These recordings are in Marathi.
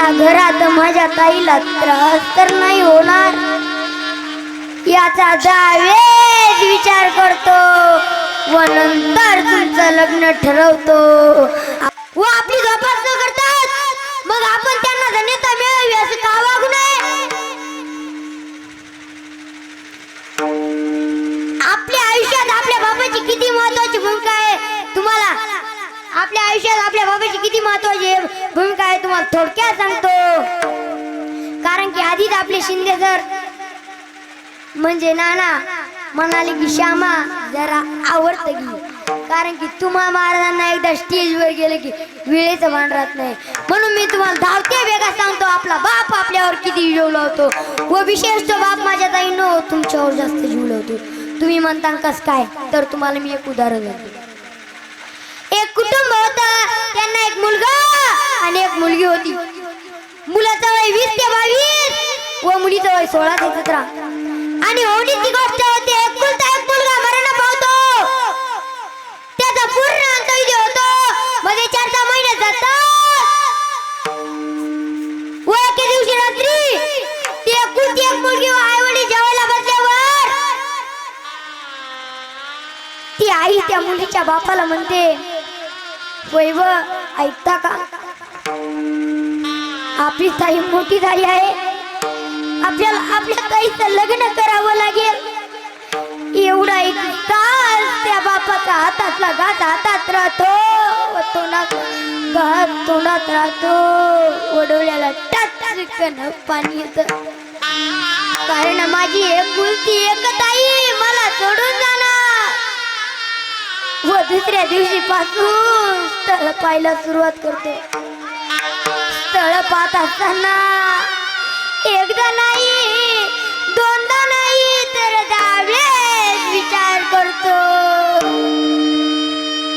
या घरात माझ्या ताईला त्रास तर नाही होणार. याचा जावेज विचार करतो व नंतर तुमचं लग्न ठरवतो. व आपली जोपासना करतात. मग आपण त्यांना धन्यता मिळावी असं का वागू नये? आपल्या आयुष्यात आपल्या बाबाची किती महत्वाची भूमिका आहे तुम्हाला थोडक्यात सांगतो. कारण की आधीच आपले शिंदे सर म्हणजे नाना म्हणाले की श्यामा जरा आवडत की. कारण की तुम्हा महाराजांना एकदा स्टेजवर गेले की वेळेचं भान राहत नाही. म्हणून मी तुम्हाला धावते वेगा सांगतो आपला बाप आपल्यावर किती जीव लावतो व विशेष तो बाप माझ्या ताईनो तुमच्यावर जास्त जीव लावतो तुम्ही म्हणता कस काय? तर तुम्हाला मी एक उदाहरण देतो. एक कुटुंब त्यांना एक मुलगा आणि एक मुलगी होती. मुलाचं वय वीस ते बावीस व मुलीचं वय सोळा ते सतरा. आणि होणीची गोष्ट होती एकुलता एक मुलगा मरण पावतो. त्याचा पूर्ण अंत विधी होतो. म्हणजे मध्ये चार सहा महिने जातात. व एके दिवशी रात्री ती एकुलती एक मुलगी आई वडील जेवायला बसल्यावर ती आई त्या मुलीच्या बापाला म्हणते वैव ऐकता का? आपली ताई मोठी झाली आहे. आपल्याला आपल्या ताईचं लग्न करावं लागेल. एवढा एक तास त्या बापाचा हातातला घात हातात राहतो. तोंडात घात तोंडात राहतो. व डोळ्याला पाणी येत. कारण माझी एकुलती एक ताई मला सोडून जाणार. व दुसऱ्या दिवशी पासून स्थळ पाहायला सुरुवात करतो. स्थळ पाहत असताना एकदा नाही दोनदा नाही तर दहावेळेस विचार करतो.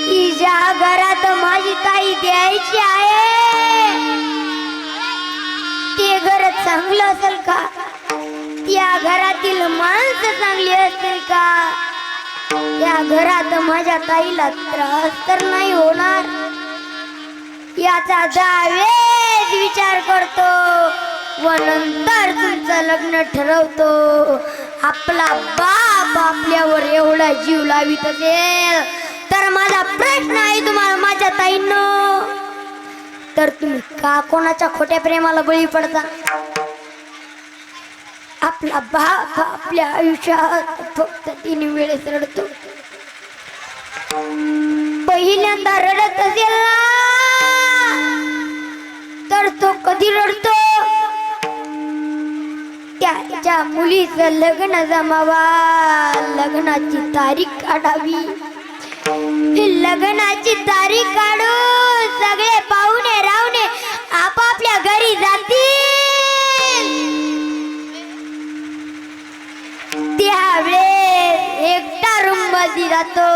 की ज्या घरात माझी ताई द्यायची आहे ते घर चांगलं असेल का? त्या घरातील माणसं चांगली असेल का? या घरात माझ्या ताईला त्रास तर नाही होणार. याचा जावेद विचार करतो व नंतर तुमचं लग्न ठरवतो. आपला बाप आपल्यावर एवढा जीव लावित असेल तर माझा प्रश्न आहे तुम्हाला माझ्या ताईंनो. तर तुम्ही का कोणाच्या खोट्या प्रेमाला बळी पडता? आपला बाप आपल्या आयुष्यात फक्त तीन वेळेस रडतो. पहिल्यांदा रडत असेल तर तो कधी रडतो? त्याच्या मुलीच लग्न जमावा लग्नाची तारीख काढावी. लग्नाची तारीख काढून सगळे पाहुणे रावणे आपापल्या घरी जातील. त्यावेळेस एकटा रूम जातो.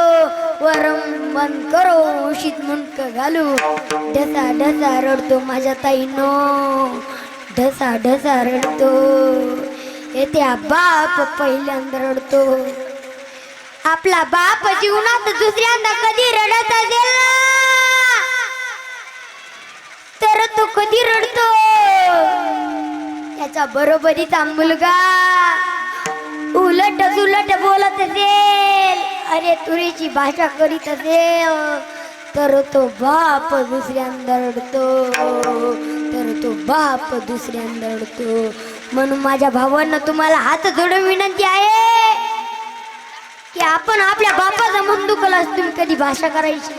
वरम बंद करो उशीत मुंडक घालू. ढसा ढसा रडतो माझ्या ताईनो. ढसा ढसा रडतो. येत्या बाप पहिल्यांदा रडतो. आपला बाप जीवनात दुसऱ्यांदा कधी रडत असेल तर तो कधी रडतो? त्याच्या बरोबरीचा मुलगा. उलट सुलट बोलत असेल अरे तुरीची भाषा करीत असेल तर तो बाप दुसऱ्यांदा रडतो. तर तो बाप दुसऱ्यांदा रडतो. म्हणून माझ्या भावांना तुम्हाला हात जोडून विनंती आहे की आपण आपल्या बापाचा मन दुखला तुम्ही कधी भाषा करायची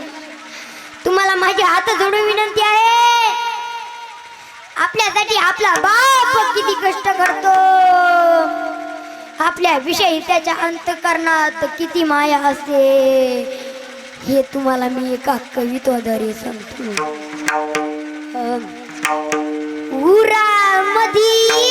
तुम्हाला माझे हात जोडून विनंती आहे. आपल्यासाठी आपला बाप किती कष्ट करतो. आपल्या विषयी त्याच्या अंतकरणात किती माया असते हे तुम्हाला मी एका कवित्वाद्वारे सांगतो. उरा मधी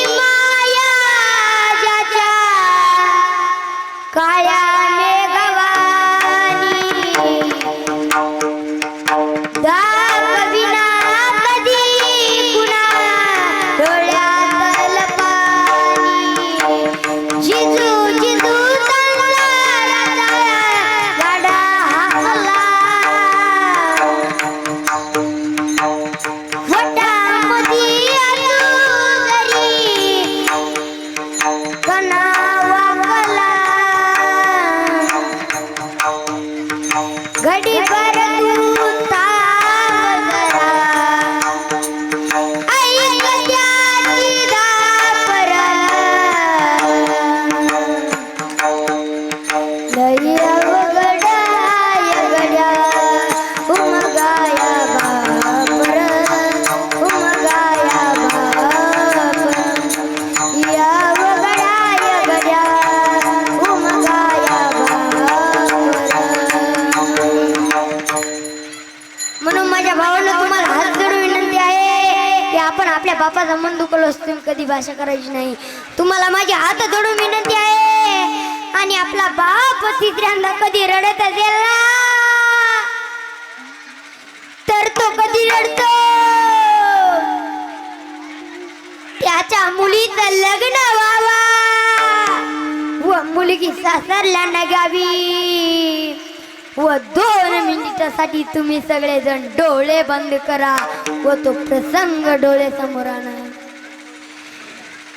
दुखलं कधी भाषा करायची नाही. तुम्हाला माझी हात जोडून विनंती आहे. आणि आपला बाप तिसऱ्यांदा कधी रडत असेल ना? तर तो कधी रडतो? त्याच्या मुलीचं लग्न व्हावा. व मुलगी सासरला नगावी. व दोन मिनिटासाठी तुम्ही सगळेजण डोळे बंद करा. व तो प्रसंग डोळे समोर आणा.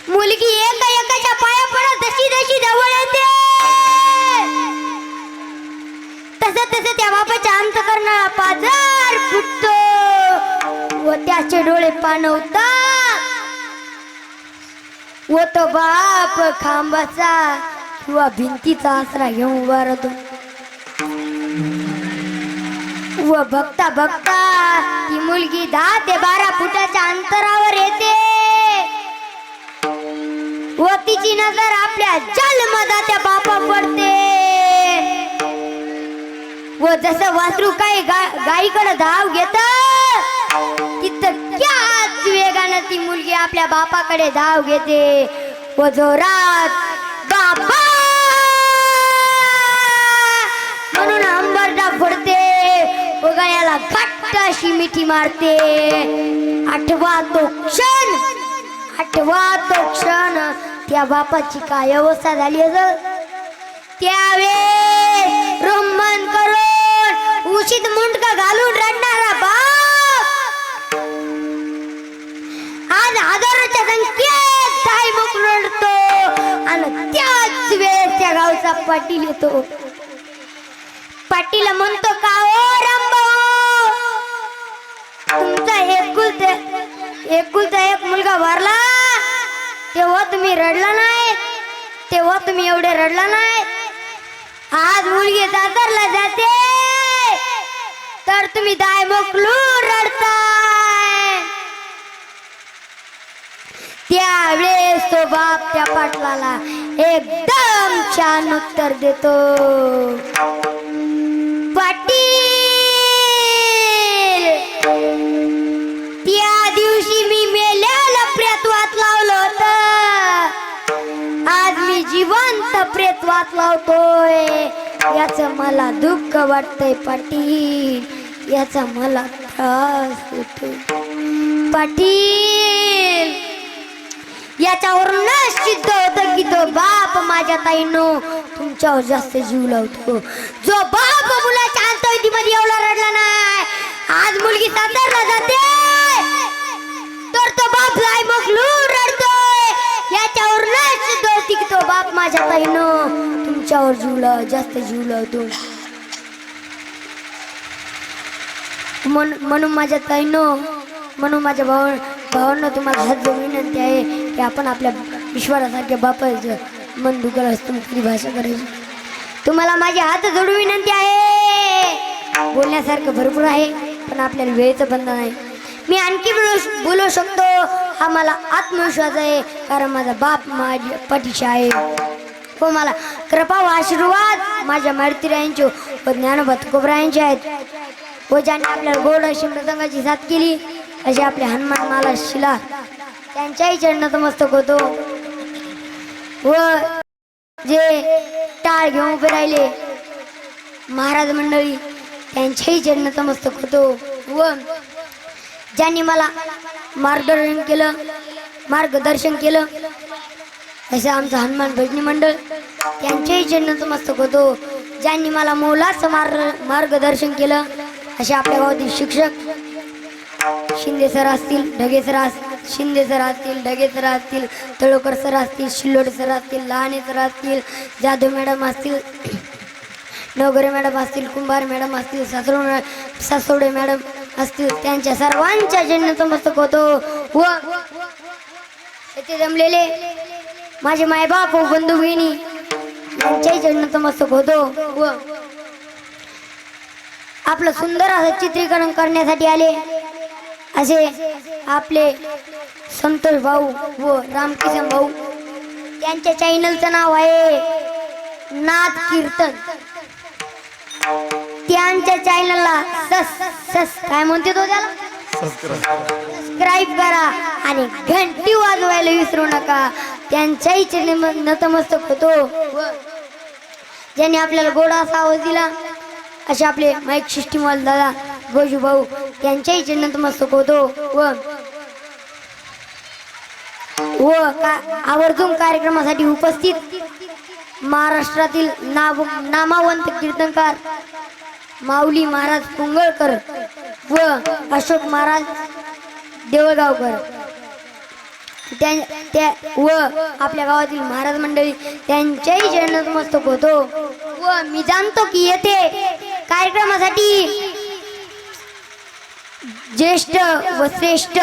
मुलगी एका एकाच्या पाया पडत जशी जशी जवळ येते. तस तस त्या बापाच्या अंत करणारा पाजार फुटतो. व त्याचे डोळे पाणवतात व तो बाप खांबाचा किंवा भिंतीचा आसरा घेऊन उभा राहतो व बघता बघता ती मुलगी दहा ते बारा फुटाच्या अंतरावर येते. व तिची नजर आपल्या जन्मदात्या बापा पडते. व जसं वासरू काही गाईकडे धाव घेत तितक्याच वेगानं ती मुलगी आपल्या बापाकडे धाव घेते. व जोरात बाबा म्हणून अंबरडा फोडते. व गळ्याला घट्ट अशी मिठी मारते. आठवा तो क्षण आठवा तो क्षण. त्या बापाची काय अवस्था झाली असं त्यावे रोमन करून उशीत मुंडका घालून रडणारा बाप! आज हजारोच्या संख्येत टाइम रडतो आणि त्याच वेळेस त्या गावचा पाटील येतो. पाटील म्हणतो का ओ रामभाऊ? तुमचा एकुलता एकुलता एक मुलगा वारला तुम्ही रडला नाही तेव्हा तुम्ही एवढे रडला नाही. आज मुलगी सासरला जाते तर तुम्ही दाय मोकलू रडताय. त्यावेळेस तो बाप त्या पाटलाला एकदम छान उत्तर देतो. प्रेतवात लावतोय. याच मला दुःख वाटतंय पाटील. याचा मला त्रास होतो पाटील याच्यावरूनच सिद्ध होतं की तो बाप माझ्या ताईनो. तुमच्यावर जास्त जीव लावतो. जो बाप मुलाच्या अंतवतीमध्ये एवढा रडला नाही आज मुलगी सातारला जाते. तर तो बाप जाय मग रडतोय बाप माझ्या ताईनो तुमच्यावर जीव लाव जास्त जीव लावतो म्हणून माझ्या ताईनो म्हणून माझ्या भाऊ भावांना तुम्हाला हात विनंती आहे की आपण आपल्या ईश्वरासारख्या बापायचं मन दुखल असतो कधी भाषा करायची? तुम्हाला माझे हात जोडून विनंती आहे. बोलण्यासारखं भरपूर आहे पण आपल्याला वेळेचं बंधन आहे. मी आणखी बोलू बोलू शकतो हा मला आत्मविश्वास आहे कारण माझा बाप माझ्या पाठीशी आहे. हो मला कृपा व आशीर्वाद माझ्या मारुतीरायांचे व ज्ञानभत कोबरायांचे आहेत. व ज्यांनी आपल्याला गोड अशी मृदंगाची साथ केली असे आपले हनुमान माला शिला त्यांच्याही चरणात मस्तक होतो. व जे टाळ घेऊन उभे राहिले महाराज मंडळी त्यांच्याही चरणात मस्तक होतो. व ज्यांनी मला मार्गदर्शन केलं मार्गदर्शन केलं. असं आमचं हनुमान भजनी मंडळ त्यांच्याही चरणत मस्तक होतो. ज्यांनी मला मोलाचं मार्ग मार्गदर्शन केलं असे आपल्या गावातील शिक्षक शिंदे सर असतील ढगे सर असतील शिंदे सर असतील ढगे सर असतील तळोकर सर असतील शिल्लोड सर असतील लहाने सर असतील जाधव मॅडम असतील नवगरे मॅडम असतील कुंभार मॅडम असतील सासरोड सासवडे मॅडम असतील त्यांच्या सर्वांच्या जन्म मस्तक होतो. व येथे जमलेले माझे मायबाप व बंधू बहिणी यांच्याही जन्म मस्तक होतो. व आपलं सुंदर असं चित्रीकरण करण्यासाठी आले. असे आपले संतोष भाऊ व रामकिशन भाऊ त्यांच्या चॅनलचं नाव आहे नाथ कीर्तन त्यांच्या चॅनलला सस सस काय म्हणते तो त्याला? सबस्क्राईब करा आणि घंटी वाजवायला विसरू नका. त्यांच्याही चरणी नतमस्तक होतो. व ज्यांनी आपल्याला गोडा असा आवाज दिला असे आपले माईक शिष्टीमल दादा गोजू भाऊ त्यांच्याही चरणी नतमस्तक होतो. व व का आवर्जून कार्यक्रमासाठी उपस्थित महाराष्ट्रातील नाव नामावंत कीर्तनकार माऊली महाराज पुंगळकर व अशोक महाराज देवळगावकर त्या त्या व आपल्या गावातील महाराज मंडळी त्यांच्याही जन्नत मस्तक होतो. व मी जाणतो की येथे कार्यक्रमासाठी ज्येष्ठ व श्रेष्ठ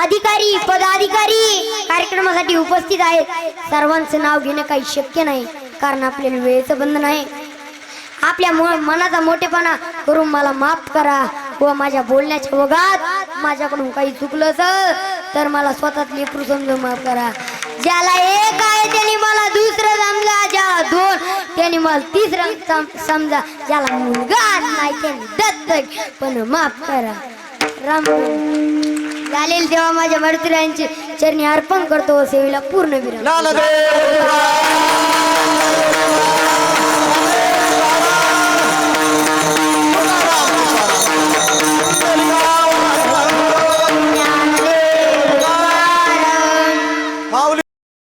अधिकारी पदाधिकारी कार्यक्रमासाठी उपस्थित आहेत. सर्वांचं नाव घेणं काही शक्य नाही कारण आपल्याला वेळेचं बंधन आहे. आपल्या मनाचा मोठेपणा करून मला माफ करा. व माझ्या बोलण्याच्या ओघात माझ्याकडून काही चुकलं तर मला स्वतःच लेकरू समजून माफ करा. ज्याला एक आहे त्याने मला दुसरं समजा ज्याला दोन त्याने मला तिसरं सम- समजा. ज्याला मुलगा नाही त्याने दत्तक पण माफ करा. राम चालेल तेव्हा माझ्या मर्तुरांची चरणी अर्पण करतो सेवेला पूर्ण विराम.